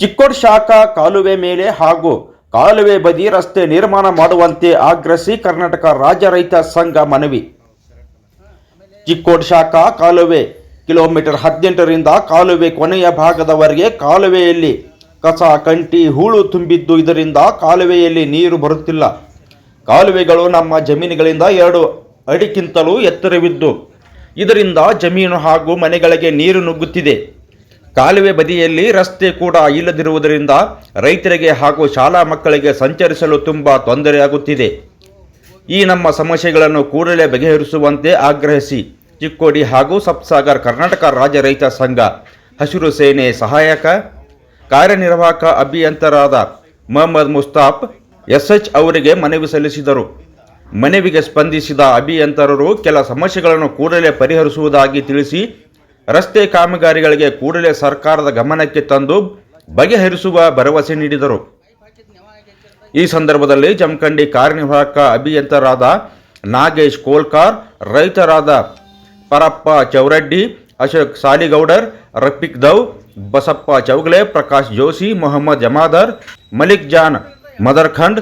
ಚಿಕ್ಕೋಡ್ ಶಾಖಾ ಕಾಲುವೆ ಮೇಲೆ ಹಾಗೂ ಕಾಲುವೆ ಬದಿ ರಸ್ತೆ ನಿರ್ಮಾಣ ಮಾಡುವಂತೆ ಆಗ್ರಹಿಸಿ ಕರ್ನಾಟಕ ರಾಜ್ಯ ರೈತ ಸಂಘ ಮನವಿ. ಚಿಕ್ಕೋಡ್ ಶಾಖಾ ಕಾಲುವೆ ಕಿಲೋಮೀಟರ್ ಹದಿನೆಂಟರಿಂದ ಕಾಲುವೆ ಕೊನೆಯ ಭಾಗದವರೆಗೆ ಕಾಲುವೆಯಲ್ಲಿ ಕಸ, ಕಂಟಿ, ಹೂಳು ತುಂಬಿದ್ದು ಇದರಿಂದ ಕಾಲುವೆಯಲ್ಲಿ ನೀರು ಬರುತ್ತಿಲ್ಲ. ಕಾಲುವೆಗಳು ನಮ್ಮ ಜಮೀನುಗಳಿಂದ ಎರಡು ಅಡಿಗಿಂತಲೂ ಎತ್ತರವಿದ್ದು, ಇದರಿಂದ ಜಮೀನು ಹಾಗೂ ಮನೆಗಳಿಗೆ ನೀರು ನುಗ್ಗುತ್ತಿದೆ. ಕಾಲುವೆ ಬದಿಯಲ್ಲಿ ರಸ್ತೆ ಕೂಡ ಇಲ್ಲದಿರುವುದರಿಂದ ರೈತರಿಗೆ ಹಾಗೂ ಶಾಲಾ ಮಕ್ಕಳಿಗೆ ಸಂಚರಿಸಲು ತುಂಬ ತೊಂದರೆಯಾಗುತ್ತಿದೆ. ಈ ನಮ್ಮ ಸಮಸ್ಯೆಗಳನ್ನು ಕೂಡಲೇ ಬಗೆಹರಿಸುವಂತೆ ಆಗ್ರಹಿಸಿ ಚಿಕ್ಕೋಡಿ ಹಾಗೂ ಸಬ್ಸಾಗರ್ ಕರ್ನಾಟಕ ರಾಜ್ಯ ರೈತ ಸಂಘ, ಹಸಿರು ಸೇನೆ ಸಹಾಯಕ, ಕಾರ್ಯನಿರ್ವಾಹಕ ಅಭಿಯಂತರಾದ ಮೊಹಮ್ಮದ್ ಮುಸ್ತಾಫ್, ಎಸ್ಎಚ್ ಅವರಿಗೆ ಮನವಿ ಸಲ್ಲಿಸಿದರು. ಮನವಿಗೆ ಸ್ಪಂದಿಸಿದ ಅಭಿಯಂತರರು ಕೆಲ ಸಮಸ್ಯೆಗಳನ್ನು ಕೂಡಲೇ ಪರಿಹರಿಸುವುದಾಗಿ ತಿಳಿಸಿ ರಸ್ತೆ ಕಾಮಗಾರಿಗಳಿಗೆ ಕೂಡಲೇ ಸರ್ಕಾರದ ಗಮನಕ್ಕೆ ತಂದು ಬಗೆಹರಿಸುವ ಭರವಸೆ ನೀಡಿದರು. ಈ ಸಂದರ್ಭದಲ್ಲಿ ಜಮಖಂಡಿ ಕಾರ್ಯನಿರ್ವಾಹಕ ಅಭಿಯಂತರಾದ ನಾಗೇಶ್ ಕೋಲ್ಕಾರ್, ರೈತರಾದ ಪರಪ್ಪ ಚೌರಡ್ಡಿ, ಅಶೋಕ್ ಸಾಲಿಗೌಡರ್, ರಫೀಕ್ ದವ್ ಬಸಪ್ಪ ಚೌಗಲೆ, ಪ್ರಕಾಶ್ ಜೋಶಿ, ಮೊಹಮ್ಮದ್ ಜಮಾದರ್, ಮಲಿಕ್ ಜಾನ್ ಮದರ್ಖಂಡ್,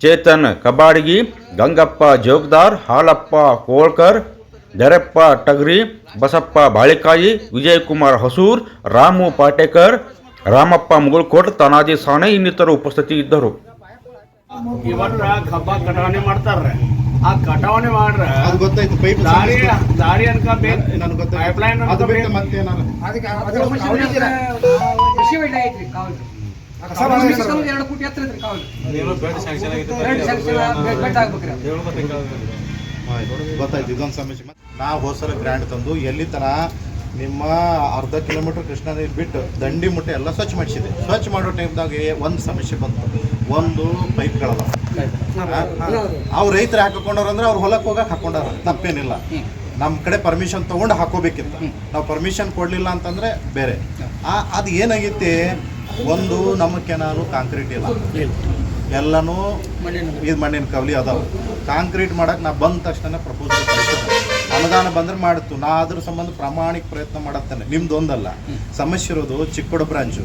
ಚೇತನ್ ಕಬಾಡಿಗಿ, ಗಂಗಪ್ಪ ಜೋಗ್ದಾರ್, ಹಾಲಪ್ಪ ಕೋಳ್ಕರ್ ದರೆಪ್ಪ ಟಗ್ರಿ ಬಸಪ್ಪ ಬಾಳಿಕಾಯಿ ವಿಜಯಕುಮಾರ್ ಹೊಸೂರ್ ರಾಮು ಪಾಟೇಕರ್ ರಾಮಪ್ಪ ಮುಗುಳ್ಕೋಟ್ ತನಾಜಿ ಸಾಣೆ ಇನ್ನಿತರ ಉಪಸ್ಥಿತಿ ಇದ್ದರು ಇವತ್ತ ಕಬ್ಬ ಕಟಾವಣೆ ಮಾಡ್ತಾರ್ರಿ. ಆ ಕಟಾವಣೆ ಮಾಡ್ರ ಅದು ಗೊತ್ತಾಯ್ತು ಪೈಪ್ ದಾರಿ ದಾರಿ ಅನ್ಕ ಬೇಕು ನನಗೆ ಗೊತ್ತಾಯ್ತು. ಪೈಪ್ಲೈನ್ ಅದು ಬಿಟ್ಟು ಮತ್ತೇನಾರ ಕೃಷಿ ಒಳ್ಳೆ ಐತ್ರಿ ಕಾವಲು ಎರಡು ಕೋಟಿ ಹತ್ರ ಐತ್ರಿ ಕಾವಲು ಆಗ್ಬೇಕ್ರಿ ಗೊತ್ತಾಯ್ತು ಇದೊಂದು ಸಮಸ್ಯೆ ನಾವು ಹೋಸಲ ಗ್ರ್ಯಾಂಡ್ ತಂದು ಎಲ್ಲಿ ತನ ನಿಮ್ಮ ಅರ್ಧ ಕಿಲೋಮೀಟರ್ ಕೃಷ್ಣ ನೀರು ಬಿಟ್ಟು ದಂಡಿ ಮುಟ್ಟೆ ಎಲ್ಲ ಸ್ವಚ್ಛ ಮಾಡಿಸಿದೆ. ಸ್ವಚ್ಛ ಮಾಡೋ ಟೈಮ್ದಾಗ ಒಂದು ಸಮಸ್ಯೆ ಬಂತು. ಒಂದು ಪೈಪ್ಗಳದ ಅವ್ರು ರೈತರು ಹಾಕೊಂಡವ್ರು ಅಂದ್ರೆ ಅವ್ರು ಹೊಲಕ್ಕೆ ಹೋಗಕ್ಕೆ ಹಾಕೊಂಡಾರ ತಪ್ಪೇನಿಲ್ಲ. ನಮ್ಮ ಕಡೆ ಪರ್ಮಿಷನ್ ತೊಗೊಂಡು ಹಾಕೋಬೇಕಿತ್ತು. ನಾವು ಪರ್ಮಿಷನ್ ಕೊಡಲಿಲ್ಲ ಅಂತಂದ್ರೆ ಬೇರೆ. ಆ ಅದು ಏನಾಗೈತಿ? ಒಂದು ನಮ್ಮ ಕೆನಾಲು ಕಾಂಕ್ರೀಟ್ ಇಲ್ಲ. ಎಲ್ಲನೂ ಇದು ಮಣ್ಣಿನ ಕವಲಿ ಅದಾವ. ಕಾಂಕ್ರೀಟ್ ಮಾಡೋಕೆ ನಾ ಬಂದ ತಕ್ಷಣ ಪ್ರಪೋಸಲ್ ಅನುದಾನ ಬಂದ್ರೆ ಮಾಡ್ತು. ನಾ ಅದ್ರ ಸಂಬಂಧ ಪ್ರಾಮಾಣಿಕ ಪ್ರಯತ್ನ ಮಾಡತ್ತೇನೆ. ನಿಮ್ದು ಒಂದಲ್ಲ. ಸಮಸ್ಯೆ ಇರೋದು ಚಿಕ್ಕೋಡ ಬ್ರಾಂಚು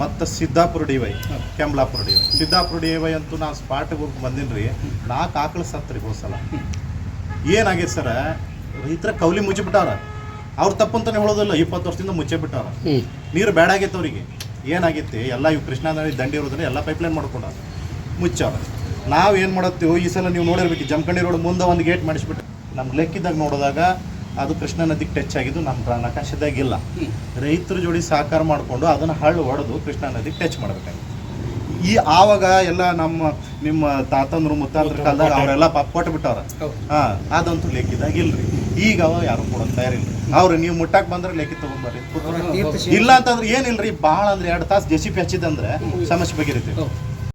ಮತ್ತು Siddapura D Y Kemblapura D Y. Siddapura D Y ಅಂತೂ ನಾ ಸ್ಪಾಟ್ಗೆ ಹೋಗಿ ಬಂದೀನಿ ರೀ ನಾಲ್ಕು ಆಕಳು ಸತ್ರಿ ಹೋಸಲ ಏನಾಗೈತೆ ಸರ? ರೈತರ ಕೌಲಿ ಮುಚ್ಚಿಬಿಟ್ಟವ್ರ ಅವ್ರು ತಪ್ಪಂತಾನೆ ಹೇಳೋದಿಲ್ಲ. ಇಪ್ಪತ್ತು ವರ್ಷದಿಂದ ಮುಚ್ಚಿಬಿಟ್ಟವ್ರ ನೀರು ಬೇಡ ಆಗೈತೆ ಅವರಿಗೆ. ಏನಾಗೈತಿ? ಎಲ್ಲ ಇವು ಕೃಷ್ಣಾ ನದಿ ದಂಡಿ ಇರೋದ್ರೆ ಎಲ್ಲ ಪೈಪ್ಲೈನ್ ಮಾಡ್ಕೊಂಡಾರ. ಮುಚ್ಚಾರ. ನಾವು ಏನು ಮಾಡತ್ತೀವೋ ಈ ಸಲ ನೀವು ನೋಡಿರ್ಬೇಕು. ಜಮಖಂಡಿ ರೋಡ್ ಮುಂದೆ ಒಂದು ಗೇಟ್ ಮಾಡಿಸ್ಬಿಟ್ಟು. ನಮ್ಮ ಲೆಕ್ಕಿದಾಗ ನೋಡಿದಾಗ ಅದು ಕೃಷ್ಣ ನದಿಗೆ ಟಚ್ ಆಗಿದ್ದು ನಮ್ಮ ಪ್ರಾಣಾಕಾಶದಾಗಿಲ್ಲ ರೈತರ ಜೋಡಿ ಸಹಕಾರ ಮಾಡಿಕೊಂಡು ಅದನ್ನು ಹಳ್ಳು ಹೊಡೆದು ಕೃಷ್ಣಾ ನದಿಗೆ ಟಚ್ ಮಾಡಬೇಕಾಗಿತ್ತು. ಈ ಆವಾಗ ಎಲ್ಲ ನಮ್ಮ ನಿಮ್ಮ ತಾತಂದ್ರು ಮುತ್ತಾಂದ್ರ ಕಾಲದಾಗ ಅವರೆಲ್ಲ ಪಾಪ ಕೊಟ್ಟು ಬಿಟ್ಟವ್ರ. ಹಾ ಅದಂತೂ ಲೆಕ್ಕಿದಾಗ ಇಲ್ರಿ. ಈಗ ಅವ ಯಾರು ಕೊಡೋದು ತಯಾರಿಲ್ಲ ಅವ್ರು ನೀವು ಮುಟ್ಟಾಕ್ ಬಂದ್ರೆ ಲೆಕ್ಕಿ ತಗೊಂಡ್ಬರ್ರಿ ಇಲ್ಲ ಅಂತಂದ್ರೆ ಏನಿಲ್ರಿ ಭಾಳ ಅಂದ್ರೆ ಎರಡು ತಾಸು ಜೆಸಿಪಿ ಹಚ್ಚಿದಂದ್ರೆ ಸಮಸ್ಯೆ ಬಗೆರಿತೀವಿ